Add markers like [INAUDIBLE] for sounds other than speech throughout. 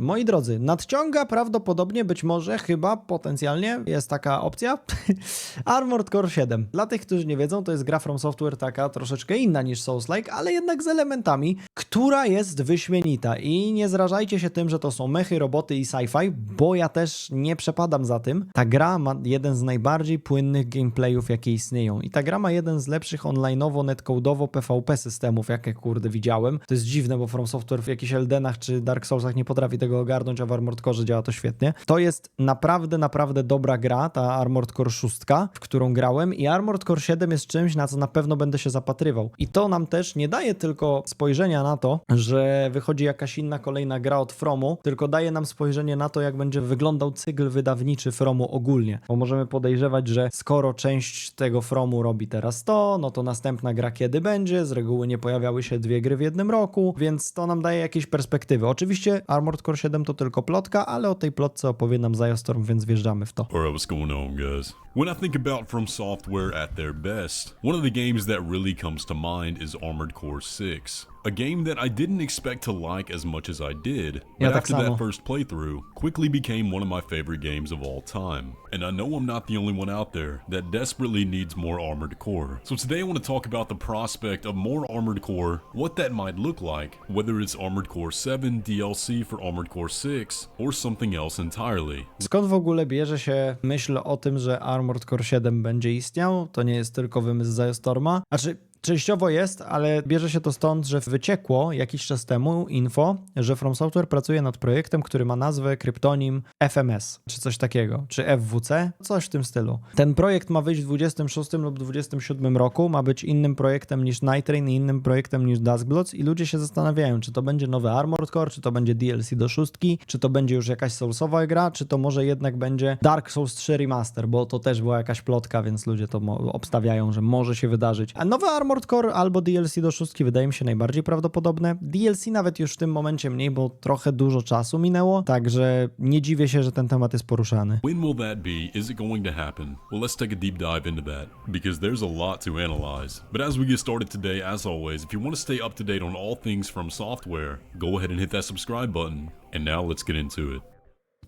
Moi drodzy, nadciąga prawdopodobnie, być może, chyba, potencjalnie, jest taka opcja, [LAUGHS] Armored Core 7. Dla tych, którzy nie wiedzą, to jest gra From Software taka troszeczkę inna niż Souls-like, ale jednak z elementami, która jest wyśmienita i nie zrażajcie się tym, że to są mechy, roboty i sci-fi, bo ja też nie przepadam za tym. Ta gra ma jeden z najbardziej płynnych gameplayów, jakie istnieją i ta gra ma jeden z lepszych online'owo, netcode'owo PvP systemów, jakie kurde widziałem. To jest dziwne, bo From Software w jakichś Eldenach czy Dark Soulsach nie potrafi tego ogarnąć, a w Armored Core działa to świetnie. To jest naprawdę, naprawdę dobra gra, ta Armored Core 6, w którą grałem i Armored Core 7 jest czymś, na co na pewno będę się zapatrywał. I to nam też nie daje tylko spojrzenia na to, że wychodzi jakaś inna kolejna gra od Fromu, tylko daje nam spojrzenie na to, jak będzie wyglądał cykl wydawniczy Fromu ogólnie. Bo możemy podejrzewać, że skoro część tego Fromu robi teraz to, no to następna gra kiedy będzie, z reguły nie pojawiały się dwie gry w jednym roku, więc to nam daje jakieś perspektywy. Oczywiście Armored Core 7 to tylko plotka, ale o tej plotce opowie nam Zajostorm, więc wjeżdżamy w to. Alright, what's going on, guys? When I think about From Software at their best, one of the games that really comes to mind is Armored Core 6. A game that I didn't expect to like as much as I did, but tak after that first playthrough, quickly became one of my favorite games of all time. And I know I'm not the only one out there that desperately needs more Armored Core. So today I want to talk about the prospect of more Armored Core, what that might look like, whether it's Armored Core 7 DLC for Armored Core 6, or something else entirely. Skąd w ogóle bierze się myśl o tym, że Armored Core 7 będzie istniał? To nie jest tylko wymysł Zajostorma. Znaczy, częściowo jest, ale bierze się to stąd, że wyciekło jakiś czas temu info, że From Software pracuje nad projektem, który ma nazwę kryptonim FMS, czy coś takiego, czy FWC, coś w tym stylu. Ten projekt ma wyjść w 26 lub 27 roku, ma być innym projektem niż Night Train i innym projektem niż Duskbloods i ludzie się zastanawiają, czy to będzie nowy Armored Core, czy to będzie DLC do szóstki, czy to będzie już jakaś Soulsowa gra, czy to może jednak będzie Dark Souls 3 Remaster, bo to też była jakaś plotka, więc ludzie to obstawiają, że może się wydarzyć. A nowy Armored Core albo DLC do szóstki wydaje mi się najbardziej prawdopodobne. DLC nawet już w tym momencie mniej, bo trochę dużo czasu minęło, także nie dziwię się, że ten temat jest poruszany. When will that be? Is it going to happen? Well, let's take a deep dive into that because there's a lot to analyze. But as we get started today, as always, if you want to stay up to date on all things from software, go ahead and hit that subscribe button. And now let's get into it.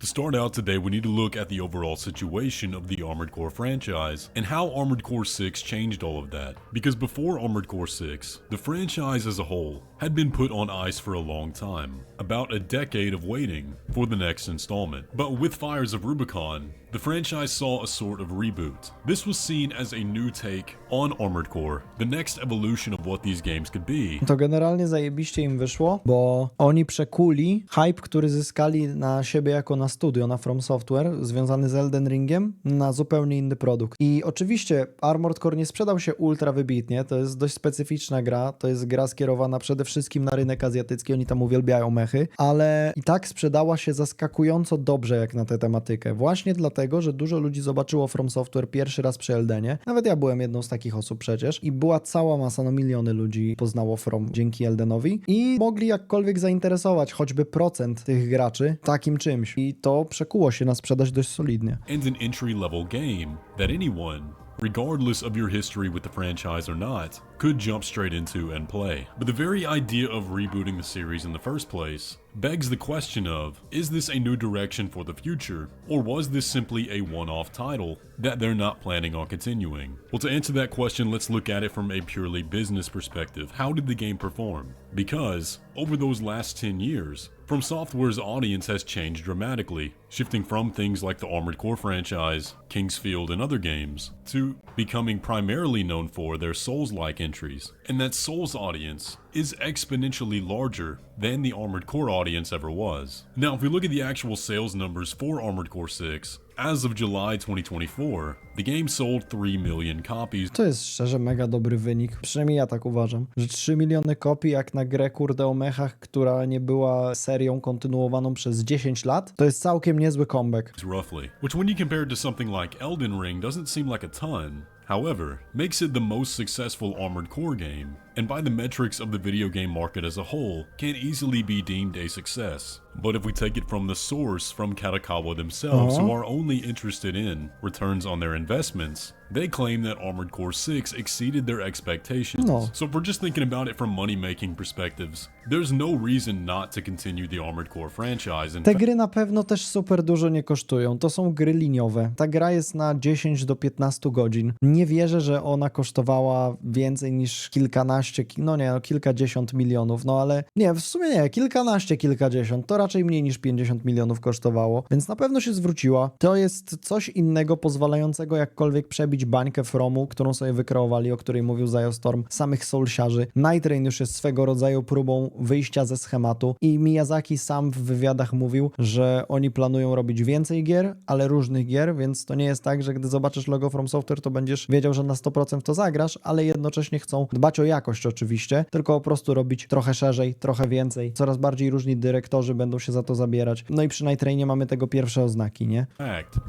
To start out today, we need to look at the overall situation of the Armored Core franchise and how Armored Core 6 changed all of that. Because before Armored Core 6, the franchise as a whole had been put on ice for a long time, about a decade of waiting for the next installment. But with Fires of Rubicon, the franchise saw a sort of reboot. This was seen as a new take on Armored Core, the next evolution of what these games could be, To generalnie zajebiście im wyszło, bo oni przekuli hype, który zyskali na siebie jako na studio, na From Software, związany z Elden Ringiem, na zupełnie inny produkt. I oczywiście Armored Core nie sprzedał się ultra wybitnie, to jest dość specyficzna gra, to jest gra skierowana przede wszystkim na rynek azjatycki, oni tam uwielbiają mechy, ale i tak sprzedała się zaskakująco dobrze jak na tę tematykę. Właśnie dlatego, że dużo ludzi zobaczyło From Software pierwszy raz przy Eldenie, nawet ja byłem jedną z takich osób przecież i była cała masa, no miliony ludzi poznało From dzięki Eldenowi i mogli jakkolwiek zainteresować choćby procent tych graczy takim czymś i to przekuło się na sprzedaż dość solidnie. and an entry level game that anyone, regardless of your history with the franchise or not, could jump straight into and play. But the very idea of rebooting the series in the first place begs the question of is this a new direction for the future, or was this simply a one off title that they're not planning on continuing? Well, to answer that question, let's look at it from a purely business perspective. How did the game perform? Because over those last 10 years, From Software's audience has changed dramatically, shifting from things like the Armored Core franchise, Kingsfield, and other games, to becoming primarily known for their Souls like entries. And that Souls audience is exponentially larger than the Armored Core audience ever was. Now, if we look at the actual sales numbers for Armored Core 6, as of July 2024, the game sold 3 million copies, To jest szczerze mega dobry wynik, przynajmniej ja tak uważam, że 3 miliony kopii jak na grę kurde o mechach, która nie była serią kontynuowaną przez 10 lat, to jest całkiem niezły comeback. roughly, which when you compare it to something like Elden Ring doesn't seem like a ton. However, makes it the most successful Armored Core game, and by the metrics of the video game market as a whole, can easily be deemed a success. But if we take it from the source, from Katakawa themselves, who Uh-huh. are only interested in returns on their investments, they claim that Armored Core 6 exceeded their expectations. No. So if we're just thinking about it from money-making perspectives, there's no reason not to continue the Armored Core franchise. In Te gry na pewno też super dużo nie kosztują. To są gry liniowe. Ta gra jest na 10 do 15 godzin. Nie wierzę, że ona kosztowała więcej niż kilkanaście, ki- no nie, no kilkadziesiąt milionów, no ale nie, w sumie nie, kilkanaście, kilkadziesiąt. To raczej mniej niż 50 milionów kosztowało, więc na pewno się zwróciła. To jest coś innego pozwalającego jakkolwiek przebić bańkę Fromu, którą sobie wykreowali, o której mówił Zajostorm, samych soulsiarzy. Night Rain już jest swego rodzaju próbą wyjścia ze schematu i Miyazaki sam w wywiadach mówił, że oni planują robić więcej gier, ale różnych gier, więc to nie jest tak, że gdy zobaczysz logo From Software, to będziesz wiedział, że na 100% w to zagrasz, ale jednocześnie chcą dbać o jakość oczywiście, tylko po prostu robić trochę szerzej, trochę więcej. Coraz bardziej różni dyrektorzy będą się za to zabierać. No i przy Night Rainie mamy tego pierwsze oznaki, nie?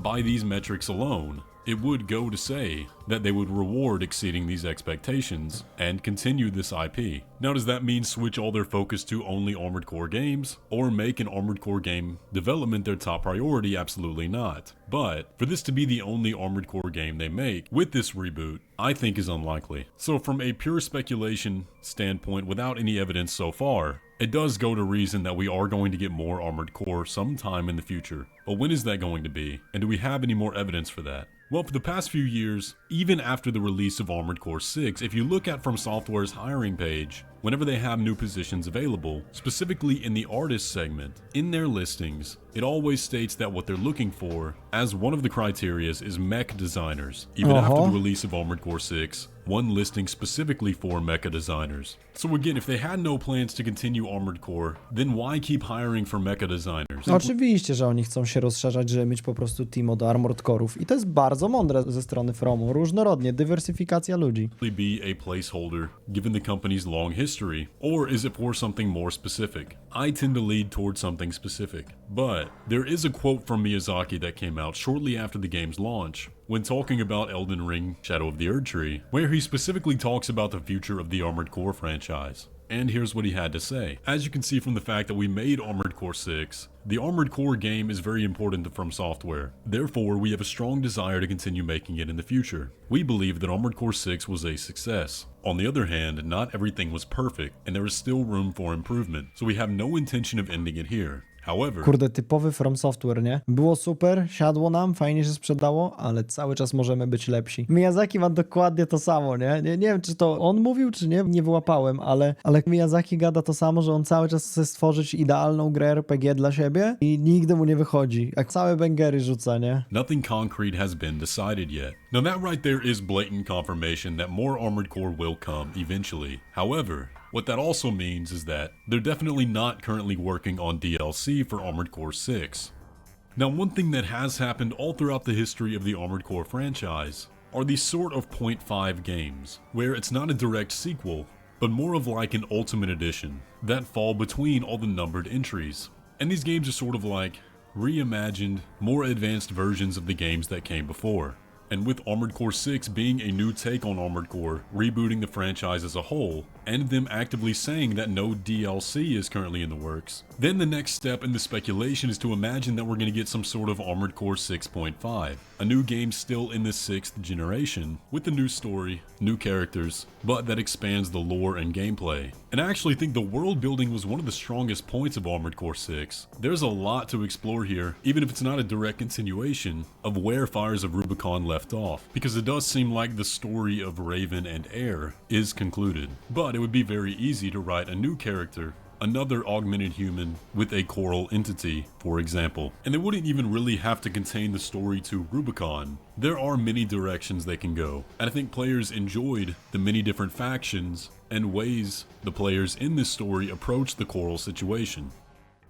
by these metrics alone, it would go to say that they would reward exceeding these expectations and continue this IP. Now, does that mean switch all their focus to only Armored Core games or make an Armored Core game development their top priority? Absolutely not. But for this to be the only Armored Core game they make with this reboot, I think is unlikely. So, from a pure speculation standpoint, without any evidence so far, it does go to reason that we are going to get more Armored Core sometime in the future. But when is that going to be? And do we have any more evidence for that? Well, for the past few years, even after the release of Armored Core 6, if you look at From Software's hiring page, whenever they have new positions available, specifically in the artist segment, in their listings, it always states that what they're looking for, as one of the criterias, is mech designers. Even after Uh-huh. the release of Armored Core 6, one listing specifically for mecha designers. So again, if they had no plans to continue Armored Core, then why keep hiring for mecha designers? No Oczywiście, że oni chcą się rozszerzać, żeby mieć po prostu team od Armored Core'ów i to jest bardzo mądre ze strony Fromu. Różnorodnie, dywersyfikacja ludzi. be a placeholder given the company's long history, or is it for something more specific? I tend to lead towards something specific. But there is a quote from Miyazaki that came out shortly after the game's launch when talking about Elden Ring Shadow of the Erd Tree, where he specifically talks about the future of the Armored Core franchise. And here's what he had to say. As you can see from the fact that we made Armored Core 6, the Armored Core game is very important to From Software. Therefore, we have a strong desire to continue making it in the future. We believe that Armored Core 6 was a success. On the other hand, not everything was perfect, and there is still room for improvement, so we have no intention of ending it here. Kurde, typowy From Software, nie? Było super, siadło nam, fajnie się sprzedało, ale cały czas możemy być lepsi. Miyazaki ma dokładnie to samo, nie? Nie, nie wiem, czy to on mówił, czy nie, nie wyłapałem, ale, ale Miyazaki gada to samo, że on cały czas chce stworzyć idealną grę RPG dla siebie i nigdy mu nie wychodzi. Jak całe bęgery rzuca, nie? Nothing concrete has been decided yet. Now, that right there is blatant confirmation that more Armored Core will come eventually. However, what that also means is that they're definitely not currently working on DLC for Armored Core 6. Now, one thing that has happened all throughout the history of the Armored Core franchise are these sort of 0.5 games, where it's not a direct sequel, but more of like an Ultimate Edition that fall between all the numbered entries. And these games are sort of like reimagined, more advanced versions of the games that came before. And with Armored Core 6 being a new take on Armored Core, rebooting the franchise as a whole, and them actively saying that no DLC is currently in the works, then the next step in the speculation is to imagine that we're going to get some sort of Armored Core 6.5, a new game still in the sixth generation, with a new story, new characters, but that expands the lore and gameplay. And I actually think the world building was one of the strongest points of Armored Core 6. There's a lot to explore here, even if it's not a direct continuation of where Fires of Rubicon left off, because it does seem like the story of Raven and Air is concluded. But it would be very easy to write a new character another augmented human with a coral entity, for example. And they wouldn't even really have to contain the story to Rubicon. There are many directions they can go, and I think players enjoyed the many different factions and ways the players in this story approach the coral situation.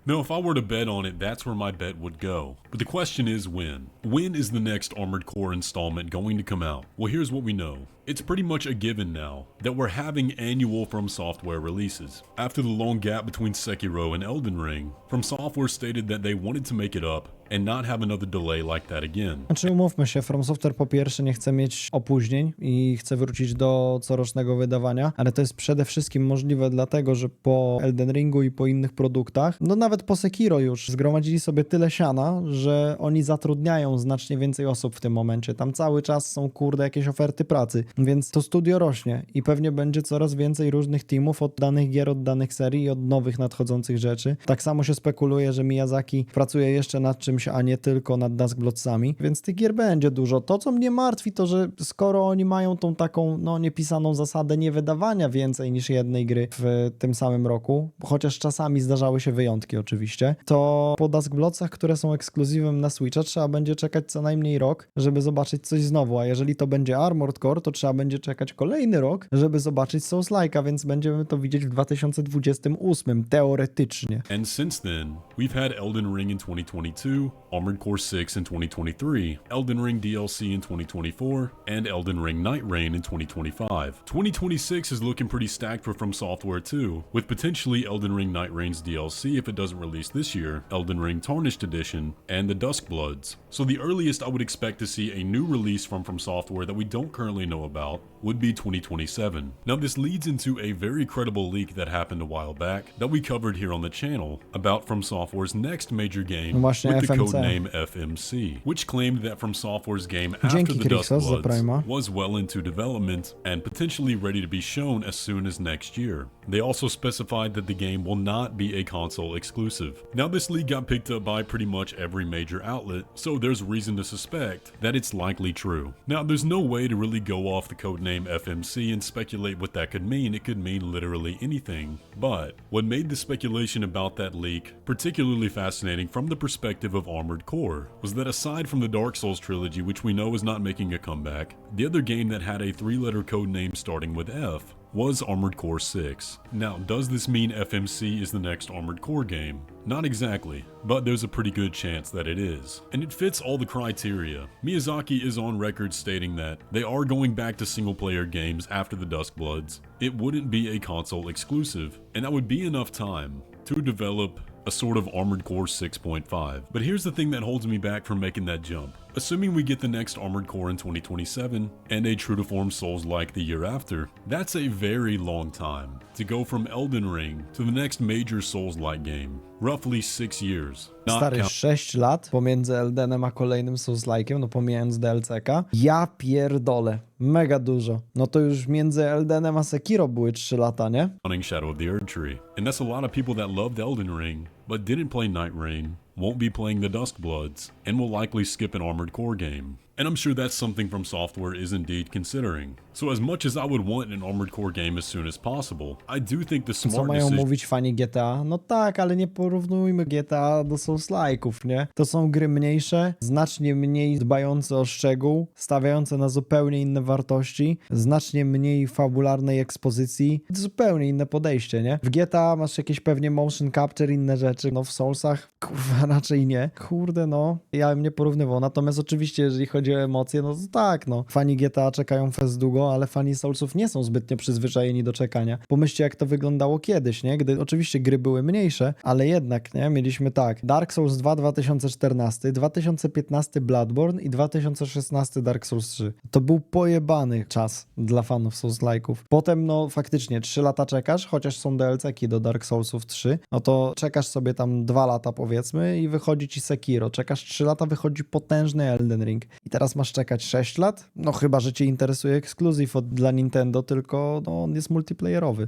Now, if I were to bet on it, that's where my bet would go. But the question is when? When is the next Armored Core installment going to come out? Well, here's what we know. It's pretty much a given now that we're having annual From Software releases. After the long gap between Sekiro and Elden Ring, From Software stated that they wanted to make it up and not have another delay like that again. Znaczy umówmy się, From Software po pierwsze nie chce mieć opóźnień i chce wrócić do corocznego wydawania, ale to jest przede wszystkim możliwe dlatego, że po Elden Ringu i po innych produktach, no nawet po Sekiro już zgromadzili sobie tyle siana, że oni zatrudniają znacznie więcej osób w tym momencie. Tam cały czas są kurde jakieś oferty pracy, więc to studio rośnie i pewnie będzie coraz więcej różnych teamów od danych gier, od danych serii i od nowych nadchodzących rzeczy. Tak samo się spekuluje, że Miyazaki pracuje jeszcze nad czymś, a nie tylko nad Duskblotsami, więc tych gier będzie dużo. To, co mnie martwi, to że skoro oni mają tą taką, no niepisaną zasadę nie wydawania więcej niż jednej gry w tym samym roku, chociaż czasami zdarzały się wyjątki oczywiście, to po Duskblotsach, które są ekskluzywem na Switcha, trzeba będzie czekać co najmniej rok, żeby zobaczyć coś znowu, a jeżeli to będzie Armored Core, to trzeba będzie czekać kolejny rok, żeby zobaczyć Souls-like'a, więc będziemy to widzieć w 2028, teoretycznie. And since then, we've had Elden Ring in 2022, Armored Core 6 in 2023, Elden Ring DLC in 2024, and Elden Ring Night Rain in 2025. 2026 is looking pretty stacked for From Software too, with potentially Elden Ring Night Rain's DLC if it doesn't release this year, Elden Ring Tarnished Edition, and the Dusk Bloods. So the earliest I would expect to see a new release from From Software that we don't currently know about would be 2027. Now this leads into a very credible leak that happened a while back that we covered here on the channel about From Software's next major game with the. Codename FMC, which claimed that From Software's game after the Dust Bloods was well into development and potentially ready to be shown as soon as next year. They also specified that the game will not be a console exclusive. Now this leak got picked up by pretty much every major outlet, so there's reason to suspect that it's likely true. Now there's no way to really go off the codename FMC and speculate what that could mean. It could mean literally anything. But what made the speculation about that leak particularly fascinating from the perspective of Armored Core was that aside from the Dark Souls trilogy, which we know is not making a comeback, the other game that had a three letter code name starting with F was Armored Core 6. Now, does this mean FMC is the next Armored Core game? Not exactly, but there's a pretty good chance that it is. And it fits all the criteria. Miyazaki is on record stating that they are going back to single player games after the Dusk Bloods. It wouldn't be a console exclusive, and that would be enough time to develop a sort of Armored Core 6.5. But here's the thing that holds me back from making that jump. Assuming we get the next Armored Core in 2027 and a true to form Souls like the year after, that's a very long time to go from Elden Ring to the next major Souls like game. Roughly six years. Not Stary, count- 6 lat pomiędzy Eldenem a kolejnym Souls-like'iem, no pomijając DLC-ka. Ja pierdolę, mega dużo. No to już między Eldenem a Sekiro były 3 lata, nie? Shadow of the Erd Tree. And that's a lot of people that loved Elden Ring, but didn't play Night Rain, won't be playing the Dusk Bloods, and will likely skip an Armored Core game. And I'm sure that's something from software is indeed considering. So as much as I would want an Armored Core game as soon as possible, I do think the Co smart mają decision mówić fani GTA? No tak, ale nie porównujmy GTA do Souls-like'ów, nie? To są gry mniejsze, znacznie mniej dbające o szczegół, stawiające na zupełnie inne wartości, znacznie mniej fabularnej ekspozycji, zupełnie inne podejście, nie? W GTA masz jakieś pewnie motion capture, inne rzeczy, no w Soulsach kurwa [LAUGHS] raczej nie. Kurde no, ja bym nie porównywał. Natomiast oczywiście, jeżeli chodzi o emocje, no to tak, no. Fani GTA czekają fest długo, ale fani Soulsów nie są zbytnio przyzwyczajeni do czekania. Pomyślcie, jak to wyglądało kiedyś, nie? Gdy oczywiście gry były mniejsze, ale jednak, nie? Mieliśmy tak, Dark Souls 2 2014, 2015 Bloodborne i 2016 Dark Souls 3. To był pojebany czas dla fanów Souls-like'ów. Potem, no faktycznie, 3 lata czekasz, chociaż są DLC-ki do Dark Soulsów 3, no to czekasz sobie tam 2 lata powiedzmy i wychodzi ci Sekiro. Czekasz 3 lata, wychodzi potężny Elden Ring. I teraz masz czekać 6 lat? No chyba, że cię interesuje ekskluzyw dla Nintendo, tylko no, on jest multiplayerowy.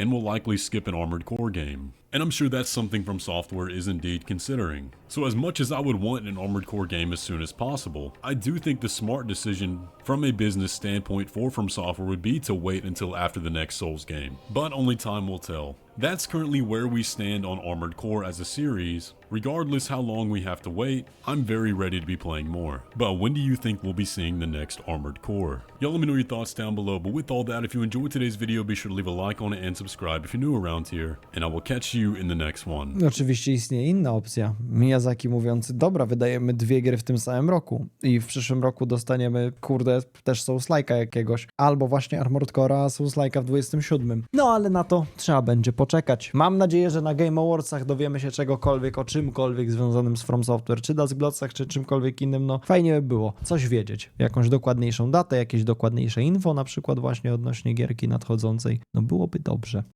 And will likely skip an Armored Core game. And I'm sure that's something from software is indeed considering. So as much as I would want an Armored Core game as soon as possible, I do think the smart decision from a business standpoint for From Software would be to wait until after the next Souls game. But only time will tell. That's currently where we stand on Armored Core as a series. Regardless how long we have to wait, I'm very ready to be playing more. But when do you think we'll be seeing the next Armored Core? Y'all let me know your thoughts down below. But with all that, if you enjoyed today's video, be sure to leave a like on it and subscribe if you're new around here. And I will catch you in the next one. Oczywiście istnieje inna opcja. Miyazaki mówiący, dobra, wydajemy dwie gry w tym samym roku i w przyszłym roku dostaniemy, kurde, też Souls-like'a jakiegoś, albo właśnie Armored Core'a, Souls-like'a w 27. No ale na to trzeba będzie poczekać. Poczekać. Mam nadzieję, że na Game Awardsach dowiemy się czegokolwiek o czymkolwiek związanym z From Software, czy Dust Glotsach, czy czymkolwiek innym. No fajnie by było coś wiedzieć. Jakąś dokładniejszą datę, jakieś dokładniejsze info, na przykład właśnie odnośnie gierki nadchodzącej. No byłoby dobrze.